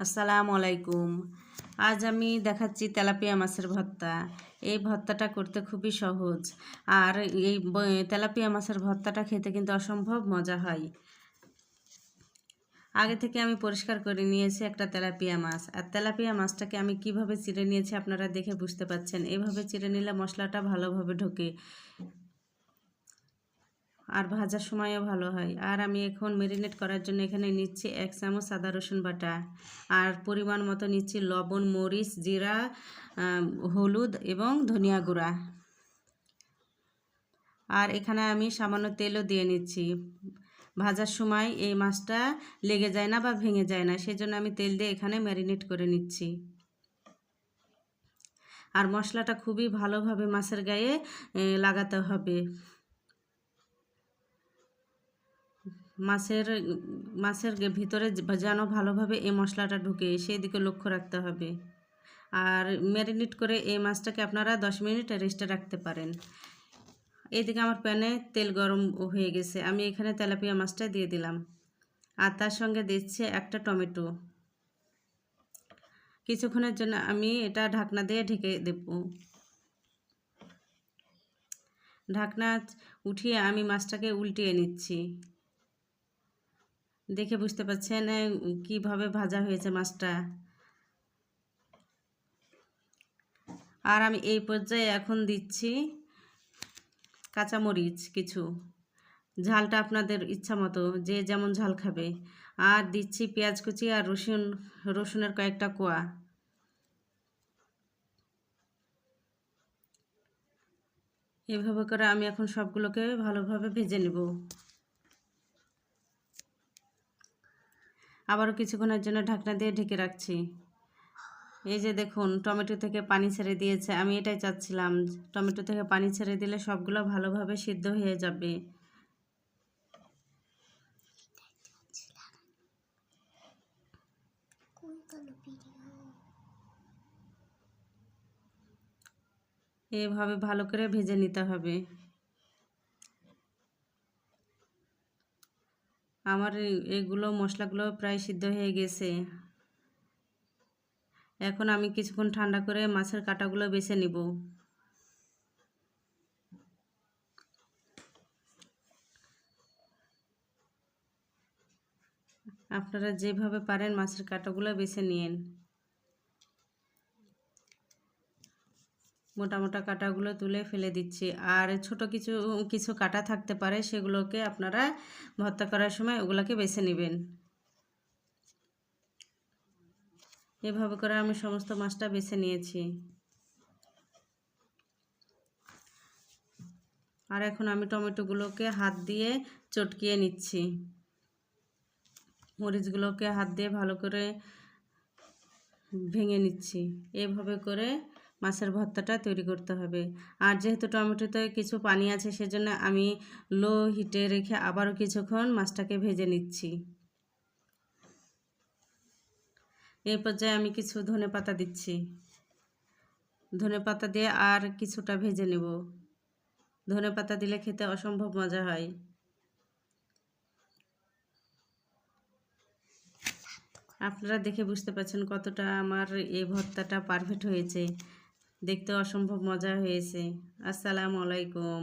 আসসালামু আলাইকুম। আজ আমি দেখাচ্ছি তেলাপিয়া মাছের ভর্তা। এই ভর্তাটা করতে খুবই সহজ। আর এই তেলাপিয়া মাছের ভর্তাটা খেতে কিন্তু অসম্ভব মজা হয়। আগে থেকে আমি পরিষ্কার করে নিয়েছি একটা তেলাপিয়া মাছ। আর তেলাপিয়া মাছটাকে আমি কীভাবে চিড়ে নিয়েছি আপনারা দেখে বুঝতে পাচ্ছেন এইভাবে চিড়ে নিলে মশলাটা ভালোভাবে ঢোকে। আর ভাজার সময়ও ভালো হয়। আর আমি এখন মেরিনেট করার জন্য এখানে নিচ্ছি এক চামচ আদা রসুন বাটা। আর পরিমাণ মতো নিচ্ছি লবণ, মরিচ, জিরা হলুদ এবং ধনিয়া গুঁড়া। আর এখানে আমি সামান্য তেলও দিয়ে নিচ্ছি। ভাজার সময় এই মাছটা লেগে যায় না বা ভেঙে যায় না, সেজন্য আমি তেল দিয়ে এখানে ম্যারিনেট করে নিচ্ছি। আর মশলাটা খুবই ভালোভাবে মাছের গায়ে লাগাতে হবে। মাছের মাছের ভিতরে যেন ভালোভাবে এই মশলাটা ঢুকে, সেই দিকে লক্ষ্য রাখতে হবে। আর ম্যারিনেট করে এই মাছটাকে আপনারা দশ মিনিট রেস্টে রাখতে পারেন। এইদিকে আমার প্যানে তেল গরম হয়ে গেছে। আমি এখানে তেলাপিয়া মাছটা দিয়ে দিলাম। আর তার সঙ্গে দিচ্ছি একটা টমেটো। কিছুক্ষণের জন্য আমি এটা ঢাকনা দিয়ে ঢেকে দেব। ঢাকনা উঠিয়ে আমি মাছটাকে উল্টিয়ে নিচ্ছি। দেখে বুঝতে পারছেন কীভাবে ভাজা হয়েছে মাছটা। আর আমি এই পর্যায়ে এখন দিচ্ছি কাঁচামরিচ কিছু। ঝালটা আপনাদের ইচ্ছা মতো, যে যেমন ঝাল খাবে। আর দিচ্ছি পেঁয়াজ কুচি আর রসুন, রসুনের কয়েকটা কোয়া। এভাবে করে আমি এখন সবগুলোকে ভালোভাবে ভেজে নেব। আবারও কিছুক্ষণের জন্য ঢাকনা দিয়ে ঢেকে রাখছি। এই যে দেখুন, টমেটো থেকে পানি ছেড়ে দিয়েছে। আমি এটাই চাচ্ছিলাম, টমেটো থেকে পানি ছেড়ে দিলে সবগুলো ভালোভাবে সিদ্ধ হয়ে যাবে। এভাবে ভালো করে ভেজে নিতে হবে। আমার এগুলো মশলাগুলো প্রায় সিদ্ধ হয়ে গেছে। এখন আমি কিছুক্ষণ ঠান্ডা করে মাছের কাটাগুলো বেছে নিব। আপনারা যেভাবে পারেন মাছের কাটাগুলো বেছে নিন মোটা মোটা কাঁটাগুলো তুলে ফেলে দিচ্ছি। আর ছোট কিছু কিছু কাটা থাকতে পারে, সেগুলোকে আপনারা ভর্তা করার সময় ওগুলোকে বেছে নেবেন। এভাবে করে আমি সমস্ত মাছটা বেছে নিয়েছি। আর এখন আমি টমেটোগুলোকে হাত দিয়ে চটকিয়ে নিচ্ছি। মরিচগুলোকে হাত দিয়ে ভালো করে ভেঙে নিচ্ছি। এভাবে করে মাছের ভর্তাটা তৈরি করতে হবে। আর যেহেতু টমেটোতে কিছু পানি আছে, সেজন্য আমি লো হিটে রেখে আবারও কিছুক্ষণ মাছটাকে ভেজে নিচ্ছি। এই পর্যায়ে আমি কিছু ধনে পাতা দিচ্ছি। ধনে পাতা দিয়ে আর কিছুটা ভেজে নেব। ধনে পাতা দিলে খেতে অসম্ভব মজা হয়। আপনারা দেখে বুঝতে পারছেন কতটা আমার এই ভর্তাটা পারফেক্ট হয়েছে। দেখতে অসম্ভব মজা হয়েছে। আসসালামু আলাইকুম।